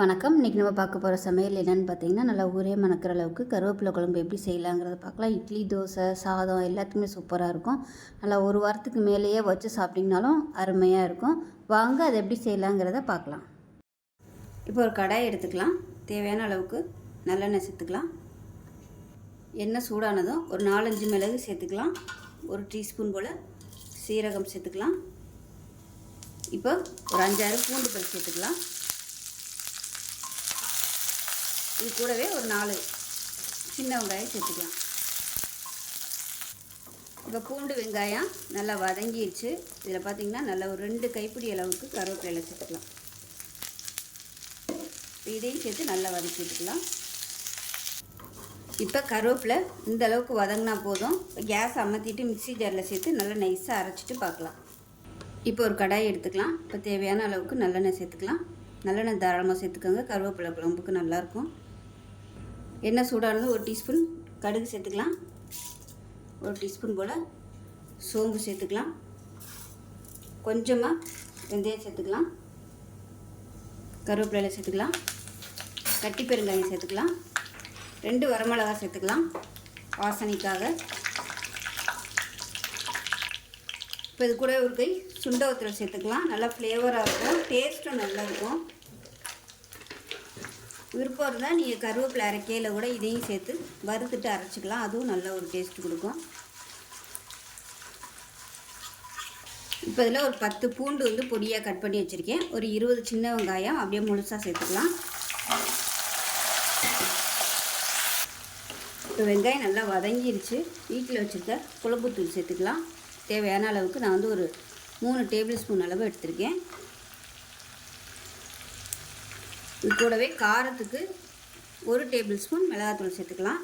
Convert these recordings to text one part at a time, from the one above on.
வணக்கம். இன்றைக்கி நம்ம பார்க்க போகிற சமையல் என்னென்னு பார்த்தீங்கன்னா நல்லா ஊரே மணக்கிற அளவுக்கு கருவேப்பிலை குழம்பு எப்படி செய்யலாங்கிறத பார்க்கலாம். இட்லி தோசை சாதம் எல்லாத்துக்குமே சூப்பராக இருக்கும். நல்லா ஒரு வாரத்துக்கு மேலேயே வச்சு சாப்பிட்டிங்கனாலும் அருமையாக இருக்கும். வாங்க அதை எப்படி செய்யலாங்கிறத பார்க்கலாம். இப்போ ஒரு கடாய் எடுத்துக்கலாம். தேவையான அளவுக்கு நல்லெண்ணெய் சேர்த்துக்கலாம். எண்ணெய் சூடானதும் ஒரு நாலஞ்சு மிளகு சேர்த்துக்கலாம். ஒரு டீஸ்பூன் போல் சீரகம் சேர்த்துக்கலாம். இப்போ ஒரு அஞ்சாறு பூண்டு பல் சேர்த்துக்கலாம். இது கூடவே ஒரு நாலு சின்ன வெங்காயம் சேர்த்துக்கலாம். இப்போ பூண்டு வெங்காயம் நல்லா வதங்கிடுச்சு. இதில் பார்த்திங்கன்னா நல்லா ஒரு ரெண்டு கைப்பிடி அளவுக்கு கருவேப்பிலை சேர்த்துக்கலாம். இதையும் சேர்த்து நல்லா வதக்கி விட்டுக்கலாம். இப்போ கருவேப்பிலை இந்த அளவுக்கு வதங்கினா போதும். கேஸ் அமர்த்திட்டு மிக்ஸி ஜாரில் சேர்த்து நல்லா நைஸாக அரைச்சிட்டு பார்க்கலாம். இப்போ ஒரு கடாய் எடுத்துக்கலாம். இப்போ தேவையான அளவுக்கு நல்லெண்ணெய் சேர்த்துக்கலாம். நல்லெண்ணெய் தாராளமாக சேர்த்துக்கோங்க. கருவேப்பிலை குழம்புக்கு நல்லாயிருக்கும். எண்ணெய் சூடானது ஒரு டீஸ்பூன் கடுகு சேர்த்துக்கலாம். ஒரு டீஸ்பூன் போல் சோம்பு சேர்த்துக்கலாம். கொஞ்சமாக வெந்தயம் சேர்த்துக்கலாம். கருவேப்பிலையில சேர்த்துக்கலாம். கட்டி பெருங்காயம் சேர்த்துக்கலாம். ரெண்டு வரமிளகா சேர்த்துக்கலாம். வாசனைக்காக. இப்போ இது கூட ஒரு கை சுண்டவத்தில் சேர்த்துக்கலாம். நல்லா ஃப்ளேவராக இருக்கும். டேஸ்ட்டும் நல்லா இருக்கும். விருப்பம் இருந்தால் நீங்கள் கருவேப்பிலை அரைக்கையில் கூட இதையும் சேர்த்து வறுத்துட்டு அரைச்சிக்கலாம். அதுவும் நல்ல ஒரு டேஸ்ட் கொடுக்கும். இப்போ இதில் ஒரு பத்து பூண்டு வந்து பொடியாக கட் பண்ணி வச்சுருக்கேன். ஒரு இருபது சின்ன வெங்காயம் அப்படியே முழுசாக சேர்த்துக்கலாம். இப்போ வெங்காயம் நல்லா வதங்கிருச்சு. வீட்டில் வச்சுருக்க குழம்புத்தூள் சேர்த்துக்கலாம். தேவையான அளவுக்கு நான் வந்து ஒரு மூணு டேபிள் ஸ்பூன் அளவு எடுத்திருக்கேன். இது கூடவே காரத்துக்கு ஒரு டேபிள் ஸ்பூன் மிளகாத்தூள் சேர்த்துக்கலாம்.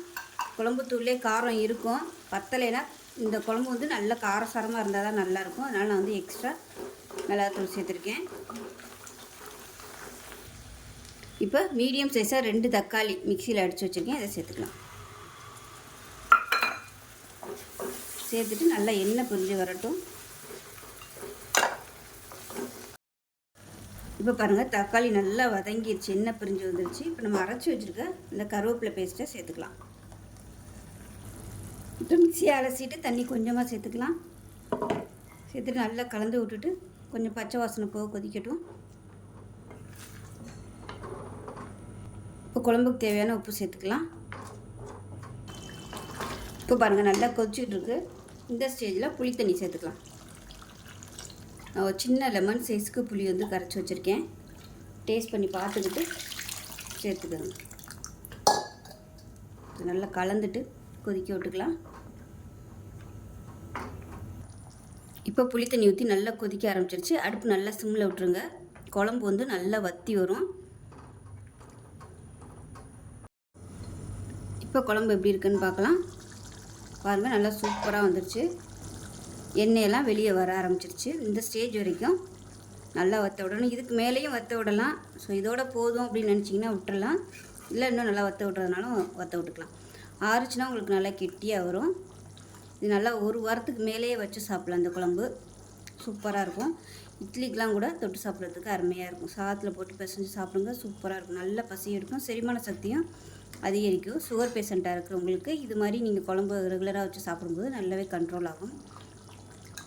குழம்புத்தூள்லே காரம் இருக்கும். பத்தலைனா இந்த குழம்பு வந்து நல்ல காரசாரமாக இருந்தால் தான் நல்லாயிருக்கும் அதனால் நான் வந்து எக்ஸ்ட்ரா மிளகாத்தூள் சேர்த்துருக்கேன். இப்போ மீடியம் சைஸாக ரெண்டு தக்காளி மிக்சியில் அடித்து வச்சுருக்கேன். அதை சேர்த்துக்கலாம். சேர்த்துட்டு நல்லா எண்ணெய் பிரிஞ்சு வரட்டும். இப்போ பாருங்கள் தக்காளி நல்லா வதங்கிடுச்சு என்ன பிரிஞ்சு வந்துருச்சு. இப்போ நம்ம அரைச்சி வச்சுருக்க இந்த கருவேப்பிலை பேஸ்ட்டை சேர்த்துக்கலாம். இப்போ மிக்சியை அலசிட்டு தண்ணி கொஞ்சமாக சேர்த்துக்கலாம். சேர்த்துட்டு நல்லா கலந்து விட்டுட்டு கொஞ்சம் பச்சை வாசனை போக கொதிக்கட்டும். இப்போ குழம்புக்கு தேவையான உப்பு சேர்த்துக்கலாம். இப்போ பாருங்கள் நல்லா கொதிச்சுட்டு இருக்கு. இந்த ஸ்டேஜில் புளி தண்ணி சேர்த்துக்கலாம். நான் ஒரு சின்ன லெமன் சைஸ்க்கு புளி வந்து கரைச்சி வச்சுருக்கேன். டேஸ்ட் பண்ணி பார்த்துக்கிட்டு சேர்த்துக்கோங்க. நல்லா கலந்துட்டு கொதிக்க விட்டுக்கலாம். இப்போ புளி தண்ணி ஊற்றி நல்லா கொதிக்க ஆரம்பிச்சிருச்சு. அடுப்பு நல்லா சிம்மில் விட்டுருங்க. குழம்பு வந்து நல்லா வத்தி வரும். இப்போ குழம்பு எப்படி இருக்குன்னு பார்க்கலாம். பாருங்கள் நல்லா சூப்பராக வந்துருச்சு. எண்ணெயெல்லாம் வெளியே வர ஆரம்பிச்சிருச்சு. இந்த ஸ்டேஜ் வரைக்கும் நல்லா வற்ற விடணும். இதுக்கு மேலேயும் வற்ற விடலாம். ஸோ இதோட போதும் அப்படின்னு நினச்சிங்கன்னா விட்டுடலாம் இல்லை இன்னும் நல்லா வற்ற விட்றதுனாலும் வற்ற விட்டுக்கலாம். ஆறுச்சுன்னா உங்களுக்கு நல்லா கெட்டியாக வரும். இது நல்லா ஒரு வாரத்துக்கு மேலேயே வச்சு சாப்பிட்லாம் இந்த குழம்பு. சூப்பராக இருக்கும். இட்லிக்கெலாம் கூட தொட்டு சாப்பிட்றதுக்கு அருமையாக இருக்கும். சாதத்தில் போட்டு பிசைஞ்சு சாப்பிடுங்க. சூப்பராக இருக்கும். நல்ல பசி எடுக்கும். செரிமான சக்தியும் அதிகரிக்கும். சுகர் பேஷண்ட்டாக இருக்கிறவங்களுக்கு இது மாதிரி நீங்கள் குழம்பு ரெகுலராக வச்சு சாப்பிடும்போது நல்லாவே கண்ட்ரோல் ஆகும்.